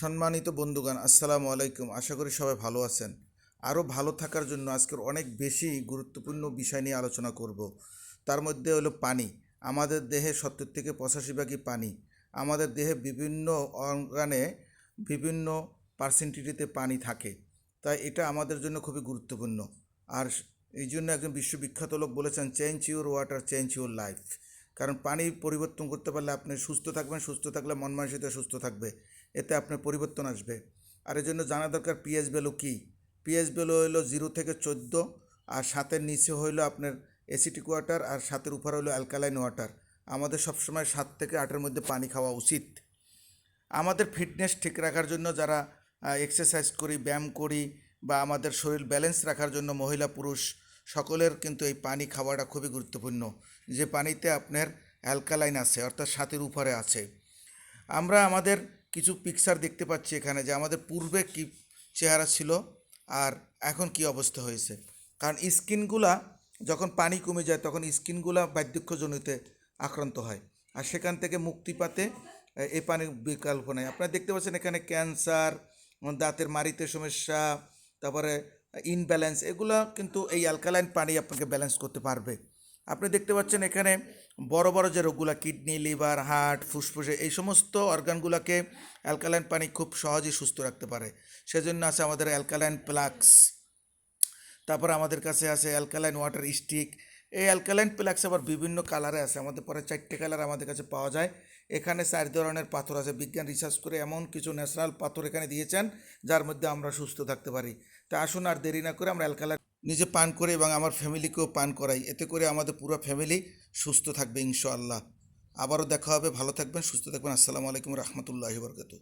সম্মানিত বন্ধুগণ, আসসালামু আলাইকুম। আশা করি সবাই ভালো আছেন। আরও ভালো থাকার জন্য আজকের অনেক বেশি গুরুত্বপূর্ণ বিষয় নিয়ে আলোচনা করব। তার মধ্যে হলো পানি। আমাদের দেহে সত্তর থেকে পঁচাশি ভাগই পানি। আমাদের দেহে বিভিন্ন অঙ্গানে বিভিন্ন পার্সেন্টেটিতে পানি থাকে। তাই এটা আমাদের জন্য খুবই গুরুত্বপূর্ণ। আর এই জন্য একজন বিশ্ববিখ্যাত লোক বলেছেন change your water change your life কারণ পানি পরিবর্তন করতে পারলে আপনি সুস্থ থাকবেন, সুস্থ থাকলে মন মানসিকতা সুস্থ থাকবে। এতে আপনার পরিবর্তন আসবে। আর এর জন্য জানা দরকার পিএইচ ভ্যালু কী? পিএইচ ভ্যালু হলো জিরো থেকে চোদ্দ, আর সাতের নিচে হইল আপনার অ্যাসিটিক ওয়াটার, আর সাতের উপর হলো অ্যালকালাইন ওয়াটার। আমাদের সবসময় সাত থেকে আটের মধ্যে পানি খাওয়া উচিত। আমাদের ফিটনেস ঠিক রাখার জন্য যারা এক্সারসাইজ করি, ব্যায়াম করি, বা আমাদের শরীর ব্যালেন্স রাখার জন্য মহিলা, পুরুষ, সকলের কিন্তু এই পানি খাওয়াটা খুবই গুরুত্বপূর্ণ। যে পানিতে আপনার অ্যালকালাইন আছে, অর্থাৎ সাতের উপরে আছে। আমরা আমাদের কিছু পিকচার দেখতে পাচ্ছি এখানে যে আমাদের পূর্বে কি চেহারা ছিল আর এখন কি অবস্থা হয়েছে। কারণ স্কিনগুলা যখন পানি কমে যায়, তখন স্কিনগুলা বার্ধক্যজনিতে আক্রান্ত হয়। আর সেখান থেকে মুক্তি পাতে এ- পানির বিকল্প নেই। আপনারা দেখতে পাচ্ছেন এখানে ক্যান্সার দাঁতের মাড়িতে সমস্যা, তারপরে ইনব্যালেন্স এগুলো কিন্তু এই অ্যালকালাইন পানি আপনাকে ব্যালেন্স করতে পারবে। আপনি দেখতে পাচ্ছেন এখানে বড় বড় যে রোগগুলো, কিডনি, লিভার, হার্ট, ফুসফুসে, এই সমস্ত অর্গানগুলোকে অ্যালকালাইন পানি খুব সহজেই সুস্থ রাখতে পারে। সেজন্য আছে আমাদের অ্যালকালাইন প্লাক্স। তারপর আমাদের কাছে আছে অ্যালকালাইন ওয়াটার স্টিক। এই অ্যালকালাইন প্লাক্স আবার বিভিন্ন কালারে আছে। আমাদের পরে চারটে কালার আমাদের কাছে পাওয়া যায়। এখানে চার ধরনের পাথর আছে। বিজ্ঞান রিসার্চ করে এমন কিছু ন্যাচারাল পাথর এখানে দিয়েছেন, যার মধ্যে আমরা সুস্থ থাকতে পারি। তা আসুন আর দেরি না করে আমরা অ্যালকালাইন নিজে পান করে এবং আমার ফ্যামিলিকেও পান করাই। এতে করে আমাদের পুরো ফ্যামিলি সুস্থ থাকবে ইনশাআল্লাহ। আবারও দেখা হবে। ভালো থাকবেন, সুস্থ থাকবেন। আসসালামু আলাইকুম রহমতুল্লাহ বরকাতু